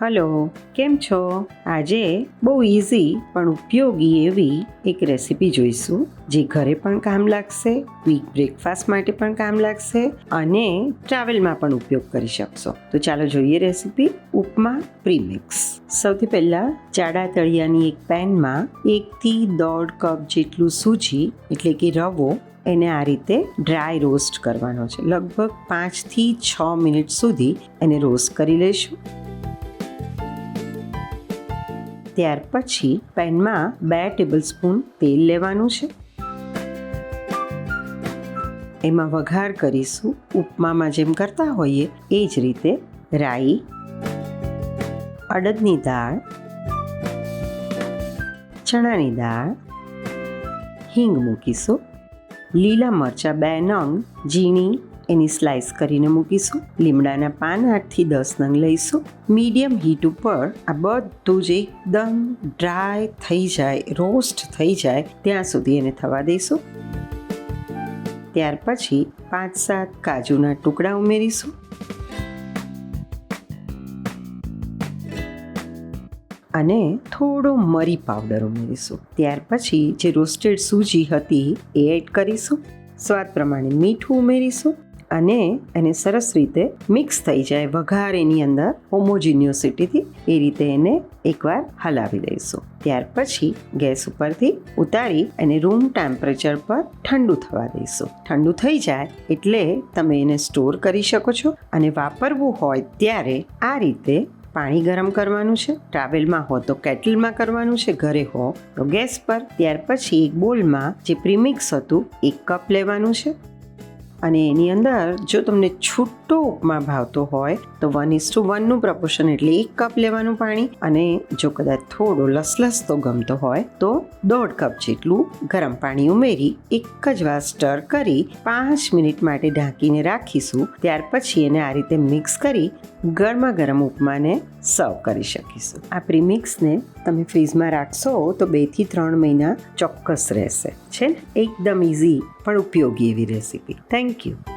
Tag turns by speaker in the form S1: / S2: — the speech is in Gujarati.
S1: હલો, કેમ છો? આજે બહુ ઇઝી પણ ઉપયોગી એવી એક રેસીપી જોઈશું, જે ઘરે પણ કામ લાગશે ક્વિક બ્રેકફાસ્ટ માટે પણ કામ લાગશે અને ટ્રાવેલમાં પણ ઉપયોગ કરી શકશો. તો ચાલો જોઈએ રેસીપી ઉપમા પ્રીમિક્સ સૌથી પહેલાં જાડા તળિયાની એક પેનમાં એકથી દોઢ કપ જેટલું સૂજી, એટલે કે રવો, એને આ રીતે ડ્રાય રોસ્ટ કરવાનો છે. લગભગ પાંચથી છ મિનિટ સુધી એને રોસ્ટ કરી લઈશું. ત્યાર પછી પેનમાં બે ટેબલ સ્પૂન તેલ લેવાનું છે. એમાં વઘાર કરીશું. ઉપમામાં જેમ કરતા હોઈએ એ જ રીતે રાઈ, અડદની દાળ, ચણાની દાળ, હિંગ મૂકીશું. લીલા મરચાં, બે નંગ, ઝીણી એની સ્લાઇસ કરીને મૂકીશું. લીમડાના પાન આઠથી દસ નંગ લઈશું. મીડિયમ હીટ ઉપર આ બધું જ એકદમ ડ્રાય થઈ જાય, રોસ્ટ થઈ જાય, ત્યાં સુધી એને થવા દઈશું. ત્યાર પછી પાંચ સાત કાજુના ટુકડા ઉમેરીશું. અને થોડો મરી પાવડર ઉમેરીશું. ત્યાર પછી જે રોસ્ટેડ સૂજી હતી એ એડ કરીશું. સ્વાદ પ્રમાણે મીઠું ઉમેરીશું. અને એને સરસ રીતે મિક્સ થઈ જાય વઘાર એની અંદર હોમોજીનિયોસિટીથી એ રીતે એને એકવાર હલાવી દઈશું. ત્યાર પછી ગેસ ઉપરથી ઉતારી એને રૂમ ટેમ્પરેચર પર ઠંડુ થવા દઈશું. ઠંડુ થઈ જાય એટલે તમે એને સ્ટોર કરી શકો છો અને વાપરવું હોય ત્યારે આ રીતે પાણી ગરમ કરવાનું છે ટ્રાવેલમાં હો તો કેટલમાં કરવાનું છે, ઘરે હો તો ગેસ પર. ત્યાર પછી એક બોલમાં જે પ્રીમિક્સ હતું, એક કપ લેવાનું છે. અને એની અંદર જો તમને છૂટો ઉપમા ભાવતો હોય, તો one is to one proportion એટલે એક કપ લેવાનું પાણી અને જો કદાચ થોડો લસલસતો ગમતો હોય, તો દોઢ કપ જેટલું ગરમ પાણી ઉમેરી એક જ વાર સ્ટર કરી પાંચ મિનિટ માટે ઢાંકીને રાખીશું. ત્યાર પછી એને આ રીતે મિક્સ કરી ગરમા ગરમ ઉપમાને સર્વ કરી શકીશું. આ પ્રીમિક્સને તમે ફ્રીજમાં રાખશો તો બેથી ત્રણ મહિના ચોક્કસ રહેશે. છે ને? એકદમ ઇઝી પણ ઉપયોગી એવી રેસીપી થેન્ક યુ